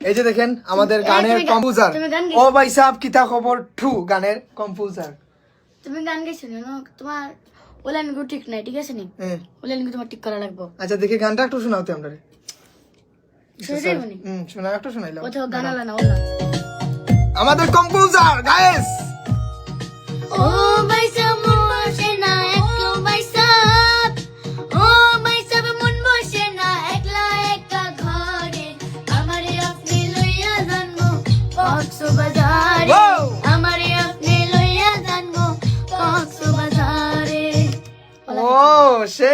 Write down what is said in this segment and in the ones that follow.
এই যে দেখেন আমাদের গানের কম্পোজার ও ভাই সাহেব কিতা খবর? টু গানের কম্পোজার তুমি গান গাইছো না? তোমার ওলাইন গু ঠিক নাই ঠিক আছে নি? হ্যাঁ ওলাইন গু তোমার ঠিক করা লাগবে। আচ্ছা দেখি গানটা একটু শোনাও শোনাওতে আমরা শুনে যাইব হুম শোনা একটু শোনাইলাম। কোথাও গান আলা না ওলা। আমাদের কম্পোজার গায়েস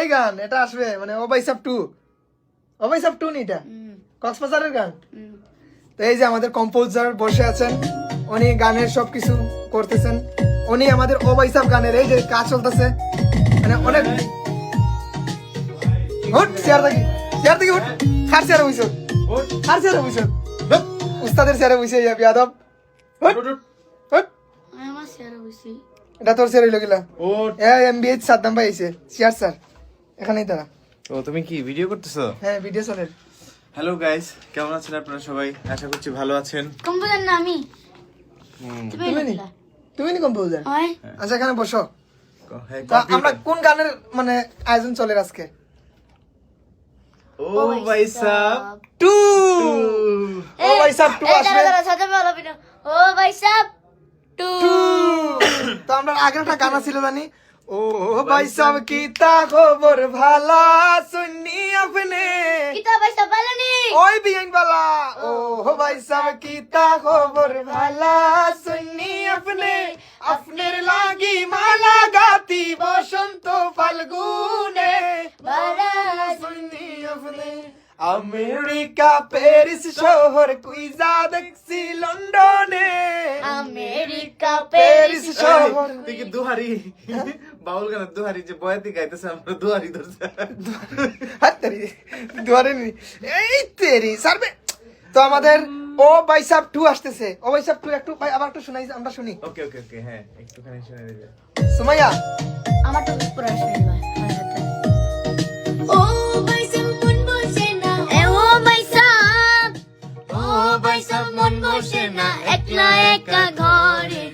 সেই গান এটা আসবে মানে ও ভাই টু। ও ভাই টু নি এটা? কক্সবাজারের গান? তো এই যে আমাদের কম্পোজার বসে আছেন উনি গানের সবকিছু করতেছেন। উনি আমাদের ও ভাই গানের এই যে কাজ চলতেছে মানে অনেক হুট চেয়ার থেকে চেয়ার থেকে হুট হার চেয়ারে বইছ হার চেয়ারে বইছ উস্তাদের চেয়ারে বইছে ইয়া বিয়াদব হুট হুট আমার সেরা বসি। এটা তোর চেয়ার হইল গিলা ও এ এমবিএইচ সাদ্দাম ভাই আইছে চেয়ার স্যার এখানেই তারা ও তুমি কি ভিডিও করতেছো? হ্যাঁ ভিডিও চলে। হ্যালো গাইস কেমন আছেন আপনারা সবাই? আশা করছি ভালো আছেন। কম্পিউটার না আমি। তুমি তুমি নি? লিখলা তুমি নি কম্পোজার আচ্ছা এখানে বসো। হ্যাঁ, আমরা কোন গানের মানে আয়োজন চলে আজকে? ও ভাই সাব টু। ও ভাই সাহেব টু আসবে। সাথে ও ভাই সাহেব টু। তো আমরা আগের একটা গানা ছিল জানি। ও ভাই সব কি তা খবর ভালা? শুনি আপনি। কিতা ভাই ভালো নি? ওই বিয়াইন বালা। ও ভাই সব কি তা খবর ভালা? শুনি আপনি। আপনার লাগি মালা গাতি বসন্ত ফাল্গুনে। আমেরিকা প্যারিস শহর কুইজা দেখছি লন্ডনে? আমেরিকা প্যারিস শহর কি দুহারি? বাউল গানের দুহারি যে বয়াতি গাইতেছে আমরা দুহারি ধরছে। হাত তেরি দুয়ারে নি। এই তেরি সারবে। তো আমাদের ও বাইসাব টু আসতেছে। ও বাইসাব টু একটু ভাই আবার একটু শুনাই আমরা শুনি। ওকে ওকে ওকে হ্যাঁ একটুখানি শুনে দিবে সুমাইয়া। আমার তো পুরো শুনে দিবা সাহেব মন বসে না একলা একা ঘরে।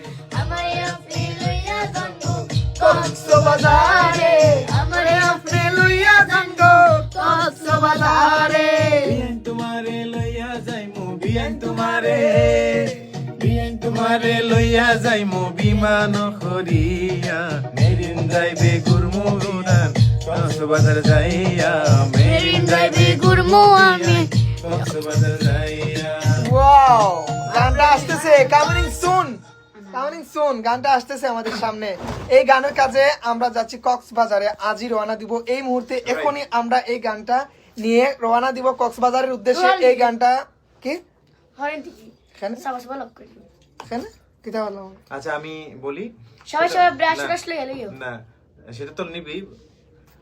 আমারে আপনি লইয়া যাব কক্সবাজারে। আমারে আপনি আপনি লইয়া যান কক্সবাজারে। বিয়ান তোমারে লইয়া যাইমু বিয়ান তোমারে। বিয়ান তোমারে লইয়া যাইমু বিমান খরিয়া মেরিন যাইবে গুরমু উড়ান কক্সবাজার যাইয়া। মেরিন যাইবে গুরমু আমি। কক্সবাজার যাইয়া। ওয়াও গানটা আসতেছে কামিং সুন কামিং সুন গানটা আসতেছে আমাদের সামনে। এই গানের কাজে আমরা যাচ্ছি কক্সবাজারে। আজই রওনা দিব এই মুহূর্তে। এখনই আমরা এই গানটা নিয়ে রওনা দিব কক্সবাজারের উদ্দেশ্যে। এই গানটা কি? আচ্ছা আমি বলি সবাই সবাই ব্রাশ ব্রাশ লইয়া না সেটা তো নিবি।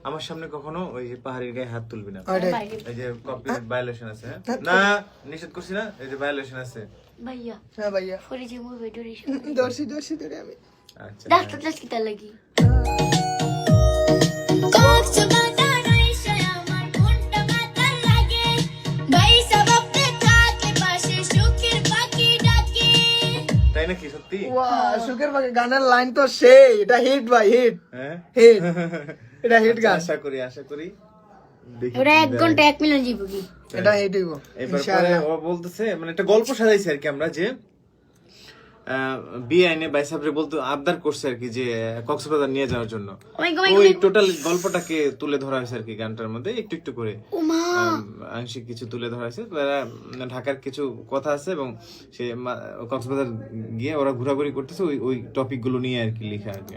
আমার সামনে কখনো ওই যে পাহাড়ির গায়ে হাত তুলবি না। এই যে কপিরাইট ভায়োলেশন আছে হ্যাঁ? না নিষেধ করছি না এই যে ভায়োলেশন আছে। ভাইয়া। হ্যাঁ ভাইয়া। করে যে মুভি ডরি দর্শি দর্শি ধরে আমি। আচ্ছা। ক্লাস কিতা লাগি? পাখি তাই নাকি সত্যি? সুখের বাগে গানের লাইন তো সেই এটা হিট ভাই হিট হ্যাঁ? হিট এটা হিট গান। আশা করি আশা করি। ওরা এক ঘণ্টা এক মিলিয়ন জিবো কি? এটা হিট হইব এবার ও বলতেছে মানে একটা গল্প সাজাইছে আর কি আমরা যে বিয়ে আইনে ভাই সাহেবরে বলতো আবদার করছে আর কি যে কক্সবাজার নিয়ে যাওয়ার জন্য। ওই টোটাল গল্পটাকে তুলে ধরা হয়েছে আর কি গানটার মধ্যে একটু একটু করে। আংশিক কিছু তুলে ধরা হয়েছে। তারা ঢাকার কিছু কথা আছে এবং সে মা- কক্সবাজার গিয়ে ওরা ঘোরাঘুরি করতেছে ওই ওই টপিকগুলো নিয়ে আর কি লেখা আর কি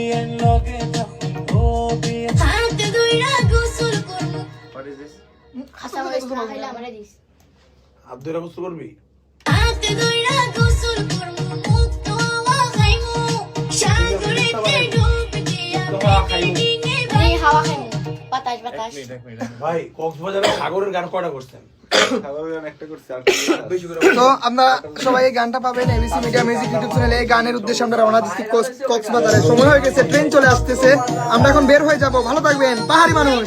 বিয়েন লগে যখন ও বিয়েন হাত ধইরা গোসল করমু What is this? খাসা বয়স না আমারে দিস আব্দুরা বুঝতে পারবি হাত ধইরা গোসল করমু মুক্ত হাওয়া খাইমু সাগরেতে ডুব দিয়া হাওয়া খাইমু বাতাস বাতাস ভাই কক্সবাজারের সাগরের গান কয়টা করছেন? তো আমরা সবাই এই গানটা পাবেন এবিসি মিডিয়া মিউজিক ইউটিউব চ্যানেলে এই গানের উদ্দেশ্যে আমরা রওনা দিচ্ছি কক্সবাজারে। সময় হয়ে গেছে ট্রেন চলে আসতেছে। আমরা এখন বের হয়ে যাব। ভালো থাকবেন। পাহাড়ি মানুষ।